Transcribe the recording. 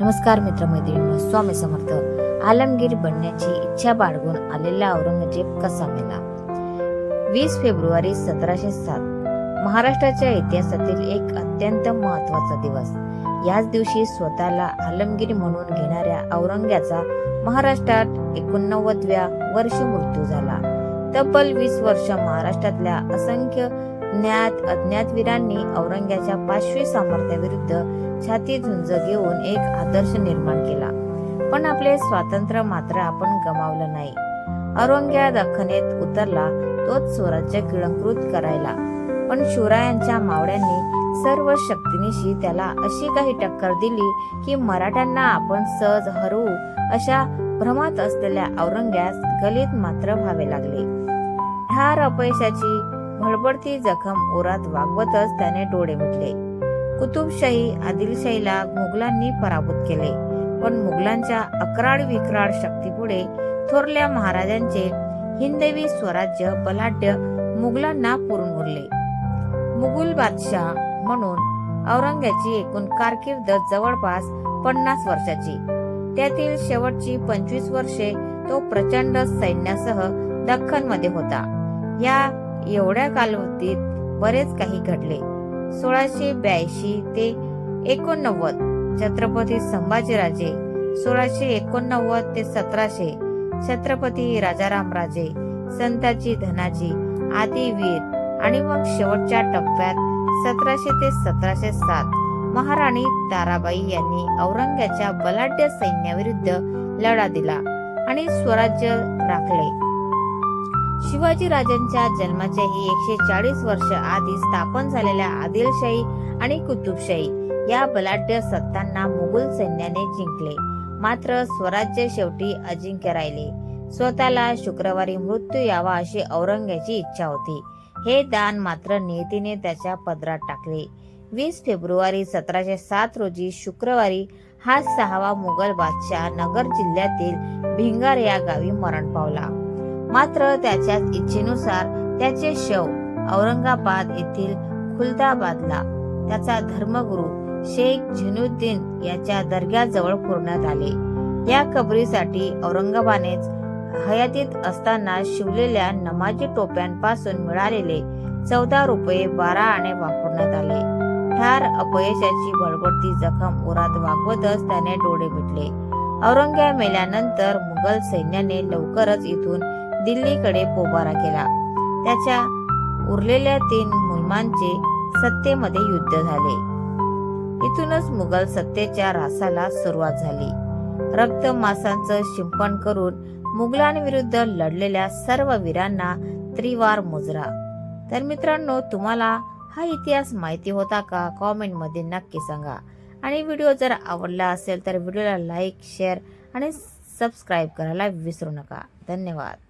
नमस्कार मित्रमैत्रिणींनो स्वामी समर्थ. आलमगीर बनण्याची इच्छा बाळगून आलेला औरंगजेब कसा मेला? वीस फेब्रुवारी सतराशे सात. महाराष्ट्राच्या इतिहासातील एक अत्यंत महत्त्वाचा दिवस. याच दिवशी स्वतःला आलमगीर म्हणून घेणाऱ्या औरंग्याचा महाराष्ट्रात एकोणनव्वदव्या वर्षी मृत्यू झाला. तब्बल वीस वर्ष महाराष्ट्रातल्या असंख्य ज्ञात अज्ञात वीरांनी औरंग्याच्या पाचवी सामर्थ्याविरुद्ध छाती झुंज घेऊन एक आदर्श निर्माण केला. पण आपले स्वातंत्र्य मात्र आपण गमावलं नाही. औरंग्या दखनेत उतरला तोच स्वराज्य गिळंकृत करायला. पण शिवरायांच्या मावळ्यांनी सर्व शक्तीनिशी त्याला अशी काही टक्कर दिली की मराठ्यांना आपण सहज हरवू अशा भ्रमात असलेल्या औरंग्यास गलित मात्र व्हावे लागले. ठार अपयशाची भडबडती जखम ओरात वागवतच त्याने डोळे मिटले कुतुबशाही आदिलशाहीला मुघलांनी पराभूत केले. पण मुघलांच्या अकराळ विक्राड शक्तीपुढे थोरल्या महाराजांचे हिंदवी स्वराज्य बलाढ्य मुघलांना पुरून उरले. मुघल बादशाह म्हणून औरंग्याची एकूण कारकीर्द जवळपास पन्नास वर्षाची. त्यातील शेवटची पंचवीस वर्षे तो प्रचंड सैन्यासह दख्खनमध्ये होता. या एवढ्या कालावधीत बरेच काही घडले. सोळाशे ब्याऐंशी ते एकोणनव्वद छत्रपती संभाजीराजे सोळाशे एकोणनव्वद ते सतराशे छत्रपती राजाराम राजे संताजी धनाजी आदी वीर आणि मग शेवटच्या टप्प्यात सतराशे ते सतराशे सात महाराणी ताराबाई यांनी औरंग्याच्या बलाढ्य सैन्याविरुद्ध लढा दिला आणि स्वराज्य राखले. शिवाजी राजांच्या जन्माच्याही एकशे चाळीस वर्ष आधी स्थापन झालेल्या आदिलशाही आणि कुतुबशाही या बलाढ्य सत्तांना मुघल सैन्याने जिंकले. मात्र स्वराज्य शेवटी अजिंक्य राहिले. स्वतःला शुक्रवारी मृत्यू यावा अशी औरंग्याची इच्छा होती. हे दान मात्र नियतीने त्याच्या पदरात टाकले. वीस फेब्रुवारी सतराशे सात रोजी शुक्रवारी हा सहावा मुघल बादशाह नगर जिल्ह्यातील भिंगार या गावी मरण पावला. मात्र त्याच्याच इच्छेनुसार त्याचे शव औरंगाबाद येथील खुलदाबादला त्याचा धर्मगुरु शेख झिनुद्दीन याच्या दर्ग्याजवळ पुरण्यात आले. या कबरीसाठी औरंगाबानेच हयातीत असताना शिवलेल्या नमाजी टोप्यांपासून मिळालेले चौदा रुपये बारा आणे वापरण्यात आले. ठार अपयशाची बळबडती जखम उरात वागवतच त्याने डोळे मिटले. औरंग्या मेल्यानंतर मुघल सैन्याने लवकरच इथून दिल्लीकडे पोबारा केला. त्याच्या उरलेल्या तीन मुलमांचे सत्तेमध्ये युद्ध झाले. इथूनच मुघल सत्तेच्या रासाला सुरुवात झाली. रक्त मासांचं शिंपण करून मुघलांविरुद्ध लढलेल्या सर्व वीरांना त्रिवार मुजरा. तर मित्रांनो तुम्हाला हा इतिहास माहिती होता का? कॉमेंटमध्ये नक्की सांगा. आणि व्हिडिओ जर आवडला असेल तर व्हिडिओला लाईक शेअर आणि सबस्क्राईब करायला विसरू नका. धन्यवाद.